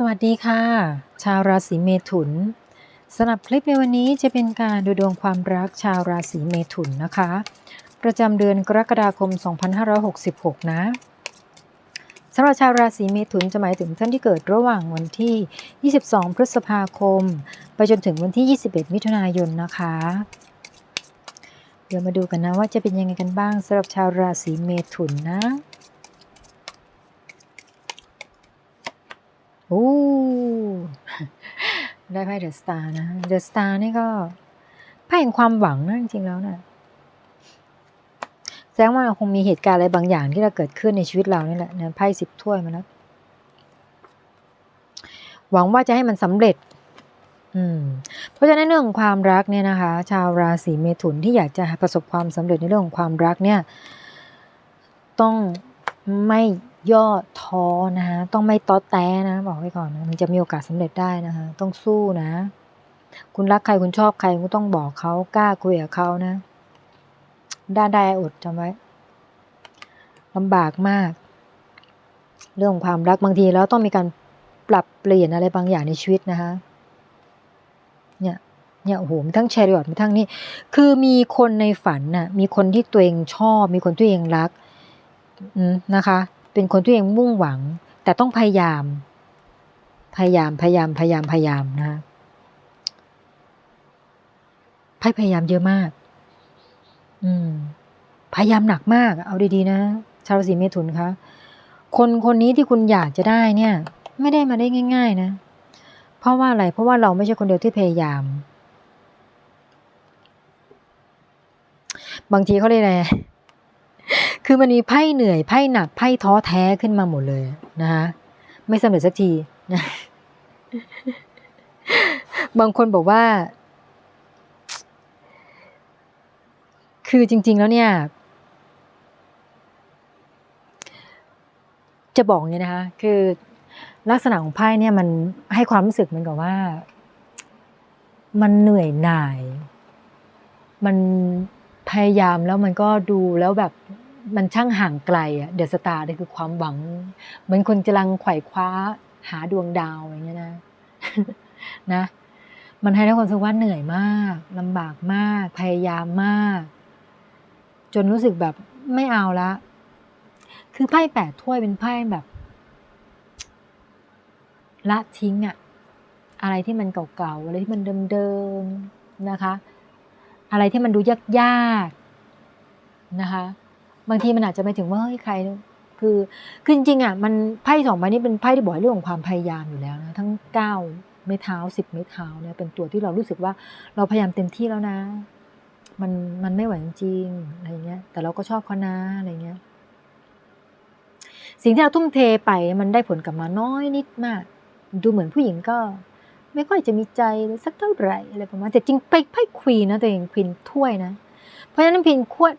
สวัสดีค่ะ ชาวราศีเมถุนสำหรับคลิปในวันนี้จะเป็นการดูดวงความรักชาวราศีเมถุนนะคะ ประจำเดือนกรกฎาคม 2566 นะสำหรับชาวราศีเมถุนจะหมายถึงท่านที่เกิดระหว่างวันที่ 22 พฤษภาคม ไปจนถึงวันที่ 21 มิถุนายนนะคะ เดี๋ยวมาดูกันนะว่าจะเป็นยังไงกันบ้างสำหรับชาวราศีเมถุนนะ โอ้ ได้ไพ่เดอะสตาร์นะเดอะสตาร์นี่ก็ไพ่แห่งความหวังนะจริงๆแล้วนะ่ะแสดงว่าคงมีเหตุการณ์อะไรบางอย่างที่เราเกิดขึ้นในชีวิตเรานี่แหละนะไพ่สิบถ้วยมาแล้วหวังว่าจะให้มันสำเร็จ อืม เพราะฉะนั้นเรื่องของความรักเนี่ยนะคะ ชาวราศีเมถุนที่อยากจะประสบความสำเร็จในเรื่องของความรักเนี่ย ต้องไม่ ย่อท้อนะคะต้องไม่ต้อแต้นะ บอกไว้ก่อนนะมันจะมีโอกาสสำเร็จได้นะคะ ต้องสู้นะ คุณรักใครคุณชอบใครคุณต้องบอกเขากล้าคุยกับเขานะด้านได้อดจำไว้ลำบากมาก เรื่องความรักบางทีแล้วต้องมีการปรับเปลี่ยนอะไรบางอย่างในชีวิตนะคะ เนี่ยเนี่ยโอ้โหมีทั้งแชริออตมีทั้งนี่คือมีคนในฝันน่ะ มีคนที่ตัวเองชอบ มีคนที่ตัวเองรักนะคะ เป็นคนที่ตัวเองมุ่งหวัง แต่ต้องพยายาม พยายามพยายามพยายามพยายามนะไพ่พยายามเยอะมาก อืม พยายามหนักมาก เอาดีๆนะชาวราศีเมถุนคะคนคนนี้ที่คุณอยากจะได้เนี่ย ไม่ได้มาได้ง่าย ๆ นะ เพราะว่าอะไร เพราะว่าเราไม่ใช่คนเดียวที่พยายาม บางทีเขาเรียกอะไร คือมันมีไพ่เหนื่อยไพ่หนักไพ่ท้อแท้ขึ้นมาหมดเลยนะคะไม่สำเร็จสักทีนะบางคนบอกว่า คือจริง ๆ แล้วเนี่ย จะบอกอย่างนี้นะคะ คือลักษณะของไพ่เนี่ยมันให้ความรู้สึกเหมือนกับว่า มันเหนื่อยหน่าย มันพยายามแล้วมันก็ดูแล้วแบบ มันช่างห่างไกลอะเดอะสตาร์นี่คือความหวัง เหมือนคนกำลังไขว่คว้าหาดวงดาวอย่างเงี้ยนะนะ มันให้ได้ความรู้สึกว่าเหนื่อยมากลำบากมาก พยายามมาก จนรู้สึกแบบไม่เอาละ คือไพ่แปดถ้วยเป็นไพ่แบบ ละทิ้งอะอะไรที่มันเก่าๆอะไรที่มันเดิมๆนะคะ อะไรที่มันดูยากๆนะคะ บางทีมันอาจจะไม่ถึงว่าเฮ้ยใคร คือคือจริงๆอะมันไพ่สองใบนี้เป็นไพ่ที่บอกเรื่องของความพยายามอยู่แล้วนะทั้งเก้าไม้เท้าสิบไม้เท้าเนี่ยเป็นตัวที่เรารู้สึกว่าเราพยายามเต็มที่แล้วนะ มันมันไม่ไหวจริงๆอะไรเงี้ย แต่เราก็ชอบเขานะอะไรเงี้ย สิ่งที่เราทุ่มเทไปมันได้ผลกลับมาน้อยนิดมาก ดูเหมือนผู้หญิงก็ ไม่ค่อยจะมีใจสักเท่าไหร่อะไรประมาณแต่จริงไปไพ่ควีนนะตัวเองควีนถ้วยนะ เพราะฉะนั้นพินขวด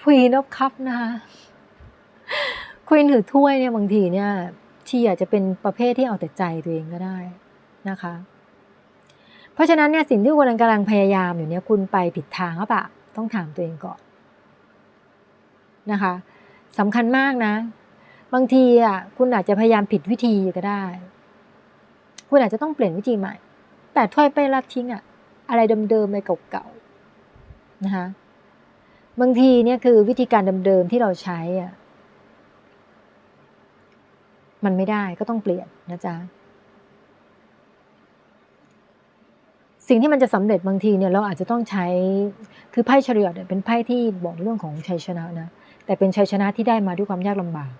ควีนออฟคัพนะคะควีนถือถ้วยเนี่ยบางทีเนี่ยที่อาจจะเป็นประเภทที่เอาแต่ใจตัวเองก็ได้นะคะ เพราะฉะนั้นเนี่ยสิ่งที่คุณกำลังพยายามอยู่เนี่ยคุณไปผิดทางหรือเปล่าต้องถามตัวเองก่อนนะคะสำคัญมากนะ บางทีอะคุณอาจจะพยายามผิดวิธีก็ได้ คุณอาจจะต้องเปลี่ยนวิธีใหม่ แต่ถ้วยไปละทิ้งอะอะไรเดิมๆอะไรเก่าๆนะคะ บางทีเนี่ยคือวิธีการเดิมๆที่เราใช้อะมันไม่ได้ก็ต้องเปลี่ยนนะจ๊ะสิ่งที่มันจะสำเร็จบางทีเนี่ยเราอาจจะต้องใช้คือไพ่ชริยตเป็นไพ่ที่บอกเรื่องของชัยชนะนะแต่เป็นชัยชนะที่ได้มาด้วยความยากลำบาก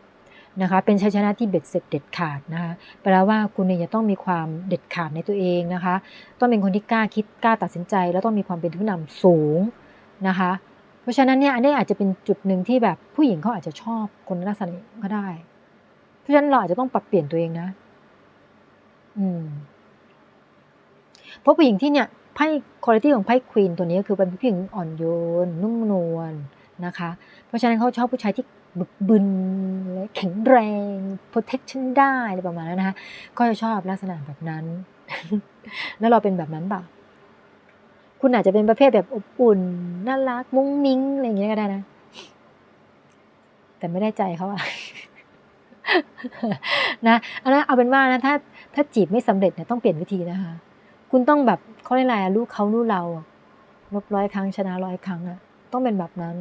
นะคะเป็นชัยชนะที่เบ็ดเสร็จเด็ดขาดนะคะแปลว่าคุณเนี่ยจะต้องมีความเด็ดขาดในตัวเองนะคะ ต้องเป็นคนที่กล้าคิดกล้าตัดสินใจ แล้วต้องมีความเป็นผู้นำสูงนะคะ เพราะฉะนั้นเนี่ยอันนี้อาจจะเป็นจุดหนึ่งที่แบบผู้หญิงเขาอาจจะชอบคนลักษณะก็ได้ เพราะฉะนั้นเราอาจจะต้องปรับเปลี่ยนตัวเองนะ อืมเพราะผู้หญิงที่เนี่ยไพ่คุณภาพของไพ่ควีนตัวนี้คือเป็นผู้หญิงอ่อนโยน นุ่มนวลนะคะ เพราะฉะนั้นเขาชอบผู้ชายที่บึกบึนและแข็งแรง protection ได้อะไรประมาณนั้นนะคะก็จะชอบลักษณะแบบนั้น แล้วเราเป็นแบบนั้นเปล่า คุณอาจจะเป็นประเภทแบบอบอุ่นน่ารัก มุ้งมิ้งอะไรอย่างเงี้ยก็ได้นะ แต่ไม่ได้ใจเขาอะนะอันนั้นเอาเป็นว่านะถ้า ถ้าจีบไม่สำเร็จเนี่ยต้องเปลี่ยนวิธีนะคะ คุณต้องแบบเขาเรียกอะไรอะรู้เขารู้เราลบร้อยครั้งชนะร้อยครั้งอะต้องเป็นแบบนั้น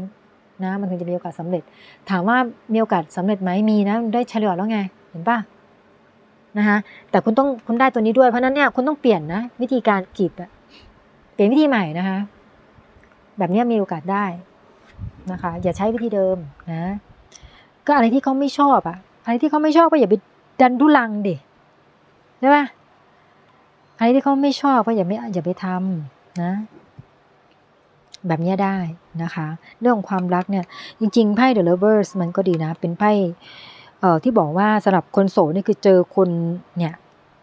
นะ มันถึงจะมีโอกาสสำเร็จ ถามว่ามีโอกาสสำเร็จไหมมีนะ ได้เฉลี่ยแล้วไง เห็นปะนะคะแต่คุณต้องคุณได้ตัวนี้ด้วยเพราะฉะนั้นเนี่ยคุณต้องเปลี่ยนนะ วิธีการจีบอะ เปลี่ยนวิธีใหม่นะคะ แบบนี้มีโอกาสได้นะคะ อย่าใช้วิธีเดิมนะ ก็อะไรที่เขาไม่ชอบอะอะไรที่เขาไม่ชอบก็อย่าไปดันทุลังดิใช่ปะอะไรที่เขาไม่ชอบก็อย่าไม่อย่าไปทำนะ แบบนี้ได้นะคะ เรื่องความรักเนี่ย จริงๆไพ่ The Lovers มันก็ดีนะ เป็นไพ่เอ่อที่บอกว่าสำหรับคนโสดนี่คือเจอคนเนี่ย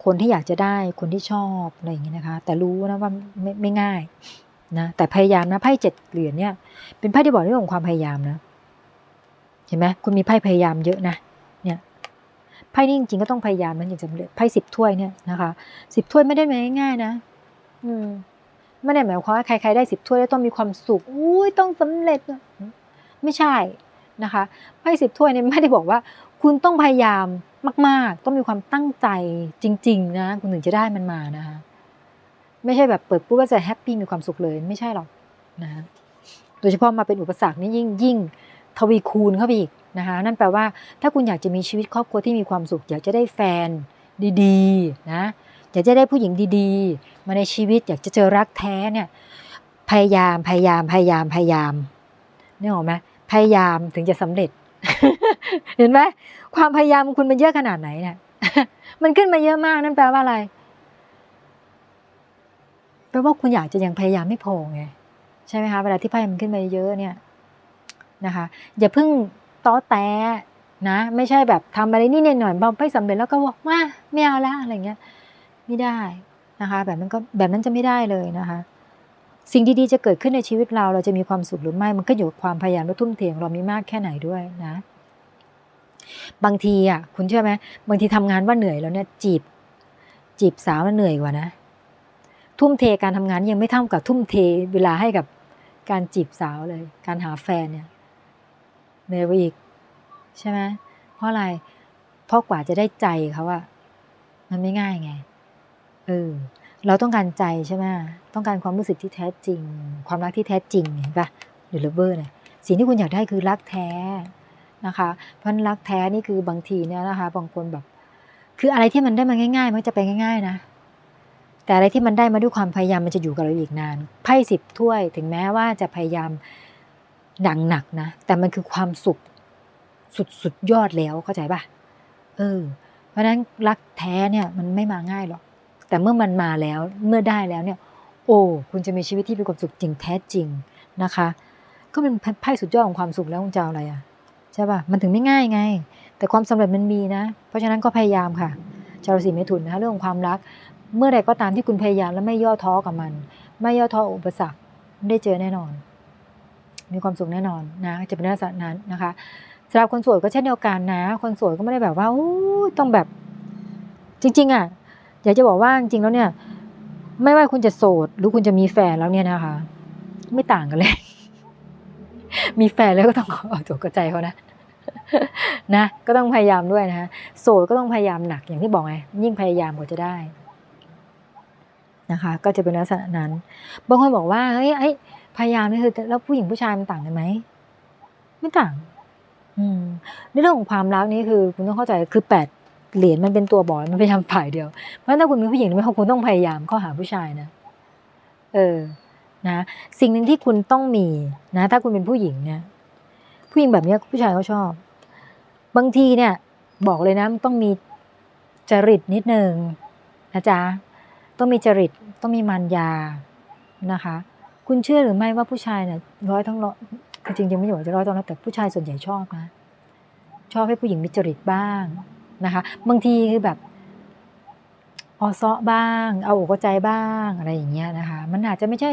คนที่อยากจะได้คนที่ชอบอะไรอย่างเงี้ยนะคะ แต่รู้นะว่าไม่ไม่ง่ายนะแต่พยายามนะไพ่เจ็ดเหรียญเนี่ยเป็นไพ่ที่บอกเรื่องของความพยายามนะเห็นไหมคุณมีไพ่พยายามเยอะนะเนี่ยไพ่นี่จริงๆก็ต้องพยายามมันถึงจะสำเร็จไพ่สิบถ้วยเนี่ยนะคะสิบถ้วยไม่ได้มาง่ายๆนะ อืมไม่ได้หมายความว่าใครๆได้สิบถ้วยแล้วต้องมีความสุขอุ้ยต้องสำเร็จ ไม่ใช่นะคะไพ่สิบถ้วยเนี่ยไม่ได้บอกว่า คุณต้องพยายามมาก ๆ ต้องมีความตั้งใจจริง ๆ นะ คุณถึงจะได้มันมานะคะไม่ใช่แบบเปิดปุ๊บว่าจะแฮปปี้มีความสุขเลย ไม่ใช่หรอกนะโดยเฉพาะมาเป็นอุปสรรคนี่ยิ่งยิ่งทวีคูณเข้าไปอีกนะคะนั่นแปลว่าถ้าคุณอยากจะมีชีวิตครอบครัวที่มีความสุข อยากจะได้แฟนดีๆนะอยากจะได้ผู้หญิงดีๆ มาในชีวิตอยากจะเจอรักแท้เนี่ยพยายามพยายามพยายามพยายามนี่ออกไหมพยายามถึงจะสำเร็จ เห็นไหมความพยายามของคุณมันเยอะขนาดไหนเนี่ยมันขึ้นมาเยอะมากนั่นแปลว่าอะไรแปลว่าคุณอยากจะยังพยายามไม่พอไงใช่ไหมคะเวลาที่ไพ่มันขึ้นมาเยอะเนี่ยนะคะ อย่าเพิ่งต้อแต้นะ ไม่ใช่แบบทำอะไรนี่เนี่ยหน่อยพอไม่สำเร็จแล้วก็บอกว่าไม่เอาละอะไรเงี้ยไม่ได้นะคะ แบบนั้นก็แบบนั้นจะไม่ได้เลยนะคะ สิ่งดีๆจะเกิดขึ้นในชีวิตเราเราจะมีความสุขหรือไม่มันก็อยู่กับความพยายามและทุ่มเทของเรามีมากแค่ไหนด้วยนะ บางทีอะคุณเชื่อไหมบางทีทำงานว่าเหนื่อยแล้วเนี่ยจีบ จีบสาวมันเหนื่อยกว่านะ ทุ่มเทการทำงานยังไม่เท่ากับทุ่มเทเวลาให้กับการจีบสาวเลย การหาแฟนเนี่ยเหนื่อยกว่าอีกใช่ไหมเพราะอะไรเพราะกว่าจะได้ใจเขาอะมันไม่ง่ายไงเออเราต้องการใจใช่ไหมต้องการความรู้สึกที่แท้จริง ความรักที่แท้จริงเห็นปะหรือเลเวอร์เนี่ยสิ่งที่คุณอยากได้คือรักแท้ นะคะเพราะรักแท้นี่คือบางทีเนี่ยนะคะบางคนแบบ คืออะไรที่มันได้มาง่าย ๆ มันจะไปง่าย ๆ นะ แต่อะไรที่มันได้มาด้วยความพยายามมันจะอยู่กับเราอีกนานไพ่สิบถ้วย ถึงแม้ว่าจะพยายามหนักหนักนะแต่มันคือความสุขสุดสุดยอดแล้วเข้าใจป่ะเออ เพราะนั้นรักแท้เนี่ยมันไม่มาง่ายหรอกแต่เมื่อมันมาแล้วเมื่อได้แล้วเนี่ย โอ้คุณจะมีชีวิตที่มีความสุขจริงแท้จริงนะคะ ก็เป็นไพ่สุดยอดของความสุขแล้วคุณจะเอาอะไรอะ ใช่ป่ะมันถึงไม่ง่ายไง แต่ความสำเร็จมันมีนะ เพราะฉะนั้นก็พยายามค่ะ ชาวราศีเมถุนนะคะเรื่องของความรัก เมื่อใดก็ตามที่คุณพยายามและไม่ย่อท้อกับมัน ไม่ย่อท้ออุปสรรคได้เจอแน่นอน มีความสุขแน่นอนนะ จะเป็นลักษณะนั้นนะคะสำหรับคนสวยก็เช่นเดียวกันนะ คนสวยก็ไม่ได้แบบว่าอู้ต้องแบบ จริง ๆ อะ อยากจะบอกว่าจริงแล้วเนี่ย ไม่ว่าคุณจะโสด หรือคุณจะมีแฟนแล้วเนี่ยนะคะ ไม่ต่างกันเลย มีแฟนแล้วก็ต้องเอาจกใจเขานะนะก็ต้องพยายามด้วยนะโสดก็ต้องพยายามหนักอย่างที่บอกไงยิ่งพยายามกว่าจะได้นะคะก็จะเป็นลักษณะนั้นบางคนบอกว่าเฮ้ยไอ้พยายามนี่คือแล้วผู้หญิงผู้ชายมันต่างกันไหมไม่ต่าง อืมในเรื่องของความรักนี่คือคุณต้องเข้าใจคือแปดเหรียญมันเป็นตัวบอลมันพยายามฝ่ายเดียวเพราะถ้าคุณเป็นผู้หญิงไม่คุณต้องพยายามเข้าหาผู้ชายนะเออ นะสิ่งหนึ่งที่คุณต้องมีนะถ้าคุณเป็นผู้หญิงเนี่ยผู้หญิงแบบนี้ผู้ชายเขาชอบ บางทีเนี่ยบอกเลยนะต้องมีจริตนิดนึงนะจ๊ะต้องมีจริตต้องมีมารยานะคะ คุณเชื่อหรือไม่ว่าผู้ชายเนี่ยร้อยทั้งร้อยคือจริงๆไม่อยาจะร้อยทั้งร้อยแต่ผู้ชายส่วนใหญ่ชอบนะชอบให้ผู้หญิงมีจริตบ้างนะคะ บางทีคือแบบออซ้อบ้าง เอาอกเอาใจบ้างอะไรอย่างเงี้ยนะคะ มันอาจจะไม่ใช่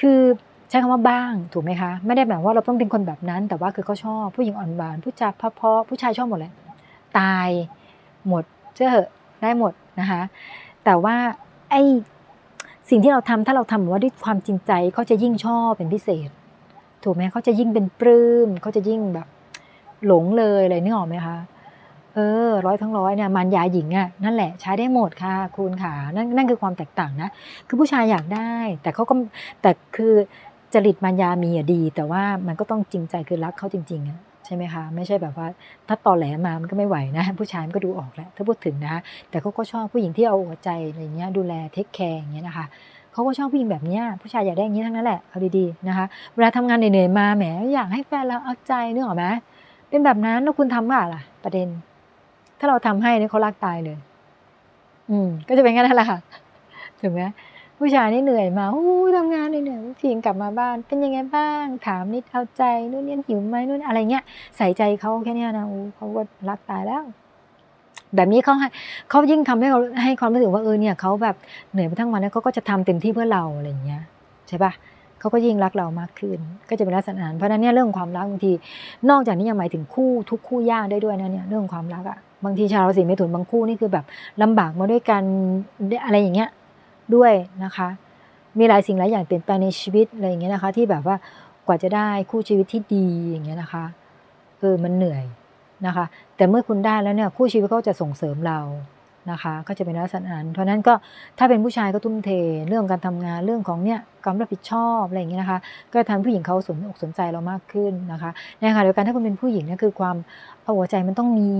คือใช้คำว่าบ้างถูกไหมคะ ไม่ได้แบบว่าเราต้องเป็นคนแบบนั้น แต่ว่าคือเขาชอบผู้หญิงอ่อนหวานผู้จาเพาะผู้ชายชอบหมดเลยตายหมดเชื่อเหอะได้หมดนะคะ แต่ว่าไอสิ่งที่เราทำถ้าเราทำว่าด้วยความจริงใจเขาจะยิ่งชอบเป็นพิเศษ ถูกไหมเขาจะยิ่งเป็นปลื้มเขาจะยิ่งแบบหลงเลยอะไรนึกออกไหมคะ เออร้อยทั้งร้อยเนี่ยมันยาหญิงอะ่ะนั่นแหละใช้ได้หมดค่ะคุณค่ะนั่นนั่นคือความแตกต่างนะ คือผู้ชายอยากได้ แต่เขาก็แต่คือจริตมันยามีอะดี แต่ว่ามันก็ต้องจริงใจคือรักเขาจริงๆอะใช่ไหมคะไม่ใช่แบบว่าถ้าตอแหลมามันก็ไม่ไหวนะ ผู้ชายมันก็ดูออกแหละถ้าพูดถึงนะ แต่เขาก็ชอบผู้หญิงที่เอาหัวใจอะไรเงี้ยดูแลเทคแคร์อย่างเงี้ยนะคะเขาก็ชอบผู้หญิงแบบเนี้ยผู้ชายอยากได้อย่างนี้ทั้งนั้นแหละเอาดีๆนะคะ เวลาทำงานเหนื่อยๆมาแหมอยากให้แฟนเราเอาใจนึกออกไหมเป็นแบบนั้นแล้วคุณทำว่าล่ะประเด็น ถ้าเราทำให้เนี่ยเขารักตายเลย อืม ก็จะเป็นงั้นนั่นแหละค่ะถูกไหมผู้ชายนี่เหนื่อยมาอู้ทำงานเหนื่อยผู้หญิงกลับมาบ้าน เป็นยังไงบ้าง ถามนิดเอาใจนู่นนี่หิวไหมนู่นอะไรเงี้ย ใส่ใจเขาแค่นี้นะอู้เขาก็รักตายแล้ว แบบนี้เขาให้เขายิ่งทำให้เราให้ความรู้สึกว่าเออเนี่ยเขาแบบเหนื่อยไปทั้งวันแล้วเขาก็จะทำเต็มที่เพื่อเราอะไรเงี้ยใช่ปะเขาก็ยิ่งรักเรามากขึ้น ก็จะเป็นลักษณะนั้นเพราะฉะนั้นเนี่ยเรื่องความรักบางที นอกจากนี้ยังหมายถึงคู่ทุกคู่ยากได้ด้วยนะเนี่ยเรื่องความรักอะ บางทีชาวราศีเมถุนบางคู่นี่คือแบบลำบากมาด้วยกันอะไรอย่างเงี้ยด้วยนะคะ มีหลายสิ่งหลายอย่างเปลี่ยนแปลงในชีวิตอะไรอย่างเงี้ยนะคะ ที่แบบว่ากว่าจะได้คู่ชีวิตที่ดีอย่างเงี้ยนะคะเออมันเหนื่อยนะคะ แต่เมื่อคุณได้แล้วเนี่ยคู่ชีวิตเขาจะส่งเสริมเรานะคะ ก็จะเป็นลักษณะนั้นเพราะนั้นก็ถ้าเป็นผู้ชายก็ทุ่มเทเรื่องการทำงานเรื่องของเนี่ยความรับผิดชอบอะไรอย่างเงี้ยนะคะ ก็ทำผู้หญิงเขาสนอกสนใจเรามากขึ้นนะคะในขณะเดียวกันถ้าคุณเป็นผู้หญิงเนี่ยคือความเอาหัวใจมันต้องมี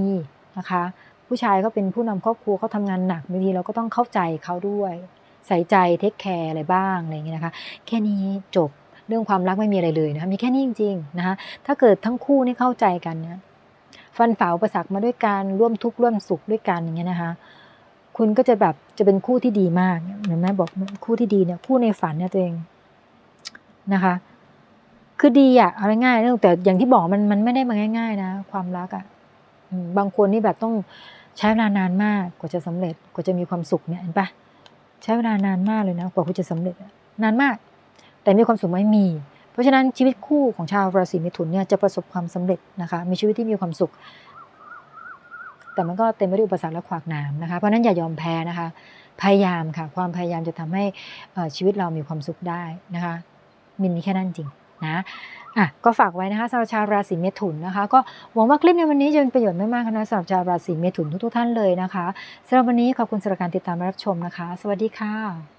นะคะ ผู้ชายก็เป็นผู้นำครอบครัวเขาทำงานหนักบางทีเราก็ต้องเข้าใจเขาด้วย ใส่ใจเทคแคร์อะไรบ้างอะไรอย่างเงี้ยนะคะ แค่นี้จบเรื่องความรักไม่มีอะไรเลยนะคะมีแค่นี้จริงๆนะคะถ้าเกิดทั้งคู่นี่เข้าใจกันเนี่ยฟันฝ่าอุปสรรคมาด้วยกันร่วมทุกข์ร่วมสุขด้วยกันอย่างเงี้ยนะคะคุณก็จะแบบจะเป็นคู่ที่ดีมากเห็นไหมบอกคู่ที่ดีเนี่ยคู่ในฝันเนี่ยตัวเองนะคะ คือดีอะเอาง่ายๆเรื่องแต่อย่างที่บอกมันมันไม่ได้มาง่าย ๆ นะ ความรักอะ บางคนนี่แบบต้องใช้เวลานานมากกว่าจะสำเร็จกว่าจะมีความสุขเนี่ยเห็นปะใช้เวลานานมากเลยนะกว่าคุณจะสำเร็จนานมาก แต่มีความสุขไม่มี เพราะฉะนั้นชีวิตคู่ของชาวราศีมิถุนเนี่ยจะประสบความสำเร็จนะคะมีชีวิตที่มีความสุข แต่มันก็เต็มไปด้วยอุปสรรคและขวากหนามนะคะเพราะฉะนั้นอย่ายอมแพ้นะคะ พยายามค่ะ ความพยายามจะทำให้ชีวิตเรามีความสุขได้นะคะมินมีแค่นั้นจริง นะอะก็ฝากไว้นะคะสำหรับชาวราศีเมถุนนะคะ ก็หวังว่าคลิปในวันนี้จะเป็นประโยชน์ไม่มากนะสำหรับชาวราศีเมถุนทุกๆท่านเลยนะคะสำหรับวันนี้ขอบคุณสำหรับการติดตามรับชมนะคะ สวัสดีค่ะ